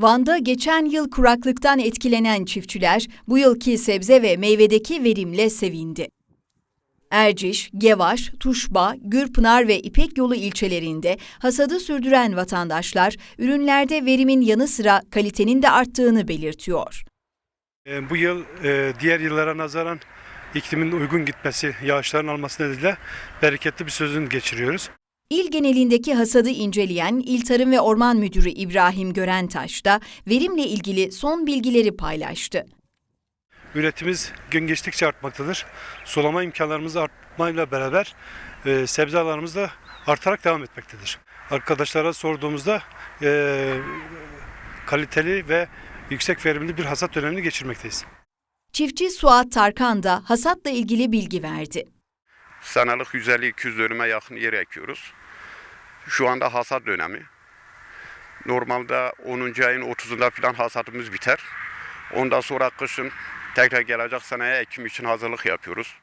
Van'da geçen yıl kuraklıktan etkilenen çiftçiler bu yılki sebze ve meyvedeki verimle sevindi. Erciş, Gevaş, Tuşba, Gürpınar ve İpek Yolu ilçelerinde hasadı sürdüren vatandaşlar ürünlerde verimin yanı sıra kalitenin de arttığını belirtiyor. E, Bu yıl e, diğer yıllara nazaran iklimin uygun gitmesi, yağışların alması nedeniyle bereketli bir sezon geçiriyoruz. İl genelindeki hasadı inceleyen İl Tarım ve Orman Müdürü İbrahim Görentaş da verimle ilgili son bilgileri paylaştı. Üretimimiz gün geçtikçe artmaktadır. Sulama imkanlarımız artmayla beraber e, sebze alanımız da artarak devam etmektedir. Arkadaşlara sorduğumuzda e, kaliteli ve yüksek verimli bir hasat dönemini geçirmekteyiz. Çiftçi Suat Tarkan da hasatla ilgili bilgi verdi. Senelik 150-200 dönüme yakın yer ekiyoruz. Şu anda hasat dönemi. Normalde 10. ayın 30'unda falan hasatımız biter. Ondan sonra kışın tekrar gelecek seneye ekim için hazırlık yapıyoruz.